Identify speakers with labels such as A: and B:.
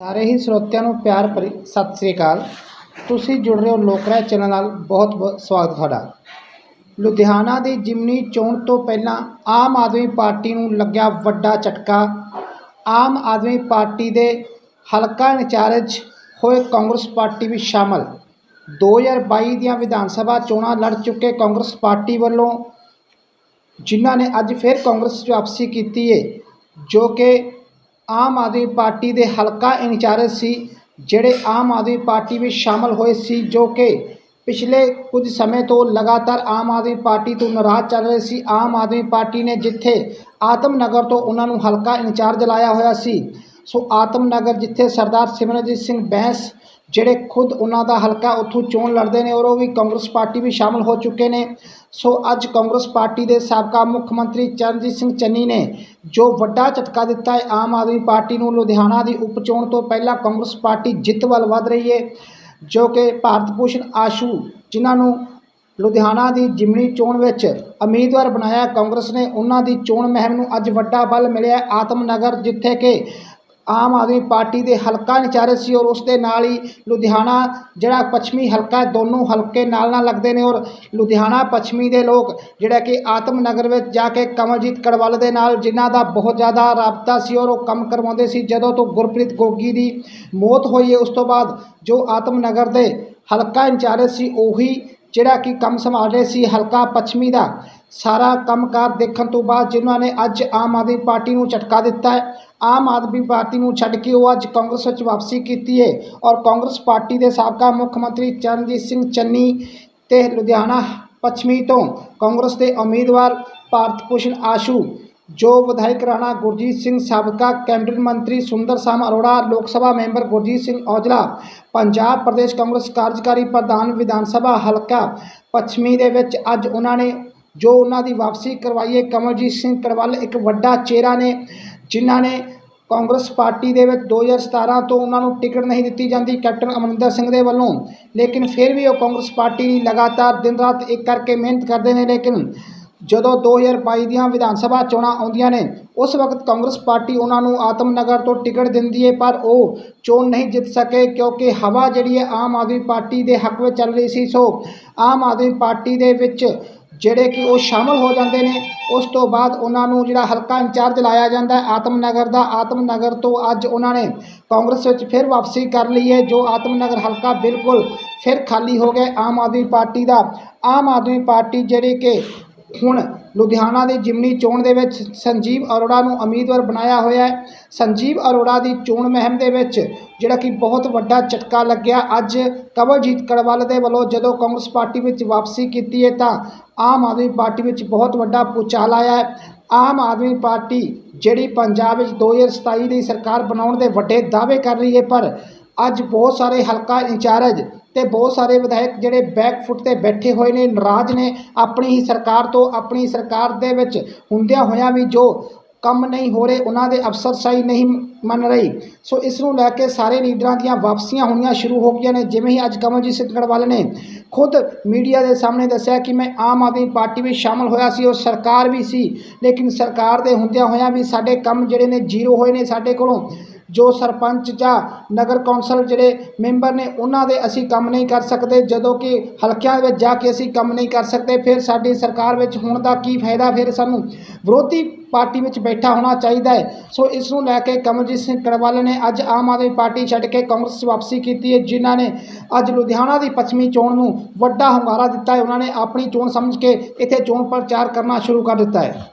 A: ਸਾਰੇ ਹੀ ਸਰੋਤਿਆਂ ਨੂੰ ਪਿਆਰ ਭਰੀ ਸਤਿ ਸ੍ਰੀ ਅਕਾਲ। ਤੁਸੀਂ ਜੁੜ ਰਹੇ ਹੋ ਲੋਕਰਾਏ ਚੈਨਲ ਨਾਲ। ਬਹੁਤ ਬਹੁਤ ਸਵਾਗਤ ਤੁਹਾਡਾ। ਲੁਧਿਆਣਾ ਦੀ ਜਿਮਨੀ ਚੋਣ ਤੋਂ ਪਹਿਲਾਂ ਆਮ ਆਦਮੀ ਪਾਰਟੀ ਨੂੰ ਲੱਗਿਆ ਵੱਡਾ ਝਟਕਾ। ਆਮ ਆਦਮੀ ਪਾਰਟੀ ਦੇ ਹਲਕਾ ਇੰਚਾਰਜ ਹੋਏ ਕਾਂਗਰਸ ਪਾਰਟੀ ਵੀ ਸ਼ਾਮਲ। 2022 ਦੀਆਂ ਵਿਧਾਨ ਸਭਾ ਚੋਣਾਂ ਲੜ ਚੁੱਕੇ ਕਾਂਗਰਸ ਪਾਰਟੀ ਵੱਲੋਂ, ਜਿਨ੍ਹਾਂ ਨੇ ਅੱਜ ਫਿਰ ਕਾਂਗਰਸ 'ਚ ਵਾਪਸੀ ਕੀਤੀ ਹੈ ਜੋ ਕਿ ਆਮ ਆਦਮੀ ਪਾਰਟੀ ਦੇ ਹਲਕਾ ਇੰਚਾਰਜ ਸੀ, ਜਿਹੜੇ ਆਮ ਆਦਮੀ ਪਾਰਟੀ ਵਿੱਚ ਸ਼ਾਮਲ ਹੋਏ ਸੀ, ਜੋ ਕਿ ਪਿਛਲੇ ਕੁਝ ਸਮੇਂ ਤੋਂ ਲਗਾਤਾਰ ਆਮ ਆਦਮੀ ਪਾਰਟੀ ਤੋਂ ਨਾਰਾਜ਼ ਚੱਲ ਰਹੇ ਸੀ। ਆਮ ਆਦਮੀ ਪਾਰਟੀ ਨੇ ਜਿੱਥੇ ਆਤਮ ਨਗਰ ਤੋਂ ਉਹਨਾਂ ਨੂੰ ਹਲਕਾ ਇੰਚਾਰਜ ਲਾਇਆ ਹੋਇਆ ਸੀ ਸੋ ਆਤਮ ਨਗਰ ਜਿੱਥੇ ਸਰਦਾਰ ਸਿਮਰਨਜੀਤ ਸਿੰਘ ਬੈਂਸ ਜਿਹੜੇ ਖੁਦ ਉਹਨਾਂ ਦਾ ਹਲਕਾ ਉੱਥੋਂ ਚੋਣ ਲੜਦੇ ਨੇ ਔਰ ਉਹ ਵੀ ਕਾਂਗਰਸ ਪਾਰਟੀ ਵੀ ਸ਼ਾਮਲ ਹੋ ਚੁੱਕੇ ਨੇ, ਸੋ ਅੱਜ ਕਾਂਗਰਸ ਪਾਰਟੀ ਦੇ ਸਾਬਕਾ ਮੁੱਖ ਮੰਤਰੀ ਚਰਨਜੀਤ ਸਿੰਘ ਚੰਨੀ ਨੇ ਜੋ ਵੱਡਾ ਝਟਕਾ ਦਿੱਤਾ ਹੈ ਆਮ ਆਦਮੀ ਪਾਰਟੀ ਨੂੰ, ਲੁਧਿਆਣਾ ਦੀ ਉਪ ਚੋਣ ਤੋਂ ਪਹਿਲਾਂ ਕਾਂਗਰਸ ਪਾਰਟੀ ਜਿੱਤ ਵੱਲ ਵਧ ਰਹੀ ਹੈ, ਜੋ ਕਿ ਭਾਰਤ ਭੂਸ਼ਣ ਆਸ਼ੂ ਜਿਨ੍ਹਾਂ ਨੂੰ ਲੁਧਿਆਣਾ ਦੀ ਜਿਮਣੀ ਚੋਣ ਵਿੱਚ ਉਮੀਦਵਾਰ ਬਣਾਇਆ ਕਾਂਗਰਸ ਨੇ, ਉਹਨਾਂ ਦੀ ਚੋਣ ਮਹਿਮ ਨੂੰ ਅੱਜ ਵੱਡਾ ਬਲ ਮਿਲਿਆ ਆਤਮ ਨਗਰ ਜਿੱਥੇ ਕਿ ਆਮ ਆਦਮੀ ਪਾਰਟੀ ਦੇ ਹਲਕਾ ਇੰਚਾਰਜ ਸੀ ਔਰ ਉਸ ਦੇ ਨਾਲ ਹੀ ਲੁਧਿਆਣਾ ਜਿਹੜਾ ਪੱਛਮੀ ਹਲਕਾ ਦੋਨੋਂ ਹਲਕੇ ਨਾਲ ਨਾਲ ਲੱਗਦੇ ਨੇ ਔਰ ਲੁਧਿਆਣਾ ਪੱਛਮੀ ਦੇ ਲੋਕ ਜਿਹੜਾ ਕਿ ਆਤਮ ਨਗਰ ਵਿੱਚ ਜਾ ਕੇ ਕਮਲਜੀਤ ਕੜਵੱਲ ਦੇ ਨਾਲ ਜਿਨ੍ਹਾਂ ਦਾ ਬਹੁਤ ਜ਼ਿਆਦਾ ਰਾਬਤਾ ਸੀ ਔਰ ਉਹ ਕੰਮ ਕਰਵਾਉਂਦੇ ਸੀ, ਜਦੋਂ ਤੋਂ ਗੁਰਪ੍ਰੀਤ ਗੋਗੀ ਦੀ ਮੌਤ ਹੋਈ ਹੈ, ਉਸ ਤੋਂ ਬਾਅਦ ਜੋ ਆਤਮ ਨਗਰ ਦੇ ਹਲਕਾ ਇੰਚਾਰਜ ਸੀ, ਉਹੀ ਜਿਹੜਾ ਕਿ ਕੰਮ ਸੰਭਾਲ ਰਹੇ ਸੀ, ਹਲਕਾ ਪੱਛਮੀ ਦਾ। ਸਾਰਾ ਕੰਮਕਾਰ ਦੇਖਣ ਤੋਂ ਬਾਅਦ ਜਿਨ੍ਹਾਂ ਨੇ ਅੱਜ ਆਮ ਆਦਮੀ ਪਾਰਟੀ ਨੂੰ ਝਟਕਾ ਦਿੱਤਾ ਹੈ, ਆਮ ਆਦਮੀ ਪਾਰਟੀ ਨੂੰ ਛੱਡ ਕੇ ਉਹ ਅੱਜ ਕਾਂਗਰਸ ਵਿੱਚ ਵਾਪਸੀ ਕੀਤੀ ਹੈ ਔਰ ਕਾਂਗਰਸ ਪਾਰਟੀ ਦੇ ਸਾਬਕਾ ਮੁੱਖ ਮੰਤਰੀ ਚਰਨਜੀਤ ਸਿੰਘ ਚੰਨੀ ਤੇ ਲੁਧਿਆਣਾ ਪੱਛਮੀ ਤੋਂ ਕਾਂਗਰਸ ਦੇ ਉਮੀਦਵਾਰ ਭਾਰਤ ਭੂਸ਼ਣ ਆਸ਼ੂ, ਜੋ ਵਿਧਾਇਕ ਰਾਣਾ ਗੁਰਜੀਤ ਸਿੰਘ, ਸਾਬਕਾ ਕੈਬਨਿਟ ਮੰਤਰੀ ਸੁੰਦਰ ਸ਼ਾਮ ਅਰੋੜਾ, ਲੋਕ ਸਭਾ ਮੈਂਬਰ ਗੁਰਜੀਤ ਸਿੰਘ ਔਜਲਾ, ਪੰਜਾਬ ਪ੍ਰਦੇਸ਼ ਕਾਂਗਰਸ ਕਾਰਜਕਾਰੀ ਪ੍ਰਧਾਨ ਵਿਧਾਨ ਸਭਾ ਹਲਕਾ ਪੱਛਮੀ ਦੇ ਵਿੱਚ ਅੱਜ ਉਹਨਾਂ ਨੇ ਜੋ ਉਹਨਾਂ ਦੀ ਵਾਪਸੀ ਕਰਵਾਈਏ ਕਮਲਜੀਤ ਸਿੰਘ ਕੜਵੱਲ ਇੱਕ ਵੱਡਾ ਚਿਹਰਾ ਨੇ, ਜਿਨ੍ਹਾਂ ਨੇ ਕਾਂਗਰਸ ਪਾਰਟੀ ਦੇ ਵਿੱਚ 2017 ਤੋਂ ਉਹਨਾਂ ਨੂੰ ਟਿਕਟ ਨਹੀਂ ਦਿੱਤੀ ਜਾਂਦੀ, ਕੈਪਟਨ ਅਮਰਿੰਦਰ ਸਿੰਘ ਦੇ ਵੱਲੋਂ। ਲੇਕਿਨ ਫਿਰ ਵੀ ਉਹ ਕਾਂਗਰਸ ਪਾਰਟੀ ਲਈ ਲਗਾਤਾਰ ਦਿਨ ਰਾਤ ਇੱਕ ਕਰਕੇ ਮਿਹਨਤ ਕਰਦੇ ਨੇ, ਲੇਕਿਨ ਜਦੋਂ 2022 ਦੀਆਂ ਵਿਧਾਨ ਸਭਾ ਚੋਣਾਂ ਆਉਂਦੀਆਂ ਨੇ, ਉਸ ਵਕਤ ਕਾਂਗਰਸ ਪਾਰਟੀ ਉਹਨਾਂ ਨੂੰ ਆਤਮ ਨਗਰ ਤੋਂ ਟਿਕਟ ਦਿੰਦੀ ਹੈ, ਪਰ ਉਹ ਚੋਣ ਨਹੀਂ ਜਿੱਤ ਸਕੇ, ਕਿਉਂਕਿ ਹਵਾ ਜਿਹੜੀ ਹੈ ਆਮ ਆਦਮੀ ਪਾਰਟੀ ਦੇ ਹੱਕ ਵਿੱਚ ਚੱਲ ਰਹੀ ਸੀ। ਸੋ ਆਮ ਆਦਮੀ ਪਾਰਟੀ ਦੇ ਵਿੱਚ ਜਿਹੜੇ ਕਿ ਉਹ ਸ਼ਾਮਲ ਹੋ ਜਾਂਦੇ ਨੇ, ਉਸ ਤੋਂ ਬਾਅਦ ਉਹਨਾਂ ਨੂੰ ਜਿਹੜਾ ਹਲਕਾ ਇੰਚਾਰਜ ਲਾਇਆ ਜਾਂਦਾ ਆਤਮ ਨਗਰ ਦਾ ਆਤਮ ਨਗਰ ਤੋਂ ਅੱਜ ਉਹਨਾਂ ਨੇ ਕਾਂਗਰਸ ਵਿੱਚ ਫਿਰ ਵਾਪਸੀ ਕਰ ਲਈ ਹੈ, ਜੋ ਆਤਮ ਨਗਰ ਹਲਕਾ ਬਿਲਕੁਲ ਫਿਰ ਖਾਲੀ ਹੋ ਗਿਆ, ਆਮ ਆਦਮੀ ਪਾਰਟੀ ਦਾ। ਆਮ ਆਦਮੀ ਪਾਰਟੀ ਜਿਹੜੀ ਕਿ ਹੁਣ ਲੁਧਿਆਣਾ ਦੀ ਜਿਮਨੀ ਚੋਣ ਦੇ ਵਿੱਚ ਸੰਜੀਵ ਅਰੋੜਾ ਨੂੰ ਉਮੀਦਵਾਰ ਬਣਾਇਆ ਹੋਇਆ ਹੈ। ਸੰਜੀਵ ਅਰੋੜਾ ਦੀ ਚੋਣ ਮੁਹਿੰਮ ਦੇ ਵਿੱਚ ਜਿਹੜਾ ਕਿ ਬਹੁਤ ਵੱਡਾ ਝਟਕਾ ਲੱਗਿਆ। ਅੱਜ ਕਵਲਜੀਤ ਕੜਵਾਲ ਦੇ ਵੱਲੋਂ ਜਦੋਂ ਕਾਂਗਰਸ ਪਾਰਟੀ ਵਿੱਚ ਵਾਪਸੀ ਕੀਤੀ ਹੈ ਤਾਂ ਆਮ ਆਦਮੀ ਪਾਰਟੀ ਵਿੱਚ ਬਹੁਤ ਵੱਡਾ ਭੂਚਾਲ ਆਇਆ ਹੈ। ਆਮ ਆਦਮੀ ਪਾਰਟੀ ਜਿਹੜੀ ਪੰਜਾਬ ਵਿੱਚ 2027 ਦੀ ਸਰਕਾਰ ਬਣਾਉਣ ਦੇ ਵੱਡੇ ਦਾਅਵੇ ਕਰ ਰਹੀ ਹੈ, ਪਰ ਅੱਜ ਬਹੁਤ ਸਾਰੇ ਹਲਕਾ ਇੰਚਾਰਜ ਤੇ ਬਹੁਤ ਸਾਰੇ ਵਿਧਾਇਕ ਜਿਹੜੇ ਬੈਕ ਫੁੱਟ ਤੇ ਬੈਠੇ ਹੋਏ ਨੇ, ਨਾਰਾਜ਼ ਨੇ, ਆਪਣੀ ਹੀ ਸਰਕਾਰ ਤੋਂ, ਆਪਣੀ ਸਰਕਾਰ ਦੇ ਵਿੱਚ ਹੁੰਦਿਆਂ ਹੋਇਆਂ ਵੀ ਜੋ ਕੰਮ ਨਹੀਂ ਹੋ ਰਹੇ, ਉਹਨਾਂ ਦੇ ਅਫਸਰਸ਼ਾਹੀ ਨਹੀਂ ਮੰਨ ਰਹੀ। ਸੋ ਇਸ ਨੂੰ ਲੈ ਕੇ ਸਾਰੇ ਲੀਡਰਾਂ ਦੀਆਂ ਵਾਪਸੀਆਂ ਹੋਣੀਆਂ ਸ਼ੁਰੂ ਹੋ ਗਈਆਂ ਨੇ, ਜਿਵੇਂ ਹੀ ਅੱਜ ਕਮਲਜੀਤ ਸਿੰਘ ਗੜਵਾਲ ਨੇ ਖੁਦ ਮੀਡੀਆ ਦੇ ਸਾਹਮਣੇ ਦੱਸਿਆ ਕਿ ਮੈਂ ਆਮ ਆਦਮੀ ਪਾਰਟੀ ਵਿੱਚ ਸ਼ਾਮਲ ਹੋਇਆ ਸੀ, ਉਹ ਸਰਕਾਰ ਵੀ ਸੀ, ਲੇਕਿਨ ਸਰਕਾਰ ਦੇ ਹੁੰਦਿਆਂ ਹੋਇਆਂ ਵੀ ਸਾਡੇ ਕੰਮ ਜਿਹੜੇ ਨੇ ਜ਼ੀਰੋ ਹੋਏ ਨੇ ਸਾਡੇ ਕੋਲੋਂ। ਜੋ ਸਰਪੰਚ ਜਾਂ ਨਗਰ ਕੌਂਸਲ ਜਿਹੜੇ ਮੈਂਬਰ ਨੇ, ਉਹਨਾਂ ਦੇ ਅਸੀਂ ਕੰਮ ਨਹੀਂ ਕਰ ਸਕਦੇ। ਜਦੋਂ ਕਿ ਹਲਕਿਆਂ ਵਿੱਚ ਜਾ ਕੇ ਅਸੀਂ ਕੰਮ ਨਹੀਂ ਕਰ ਸਕਦੇ, ਫਿਰ ਸਾਡੀ ਸਰਕਾਰ ਵਿੱਚ ਹੋਣ ਦਾ ਕੀ ਫਾਇਦਾ? ਫਿਰ ਸਾਨੂੰ ਵਿਰੋਧੀ ਪਾਰਟੀ ਵਿੱਚ ਬੈਠਾ ਹੋਣਾ ਚਾਹੀਦਾ ਹੈ। ਸੋ ਇਸ ਨੂੰ ਲੈ ਕੇ ਕਮਲਜੀਤ ਸਿੰਘ ਕੜਵਾਲ ਨੇ ਅੱਜ ਆਮ ਆਦਮੀ ਪਾਰਟੀ ਛੱਡ ਕੇ ਕਾਂਗਰਸ ਵਾਪਸੀ ਕੀਤੀ ਹੈ, ਜਿਨ੍ਹਾਂ ਨੇ ਅੱਜ ਲੁਧਿਆਣਾ ਦੀ ਪੱਛਮੀ ਚੋਣ ਨੂੰ ਵੱਡਾ ਹੁੰਗਾਰਾ ਦਿੱਤਾ ਹੈ। ਉਹਨਾਂ ਨੇ ਆਪਣੀ ਚੋਣ ਸਮਝ ਕੇ ਇੱਥੇ ਚੋਣ ਪ੍ਰਚਾਰ ਕਰਨਾ ਸ਼ੁਰੂ ਕਰ ਦਿੱਤਾ ਹੈ।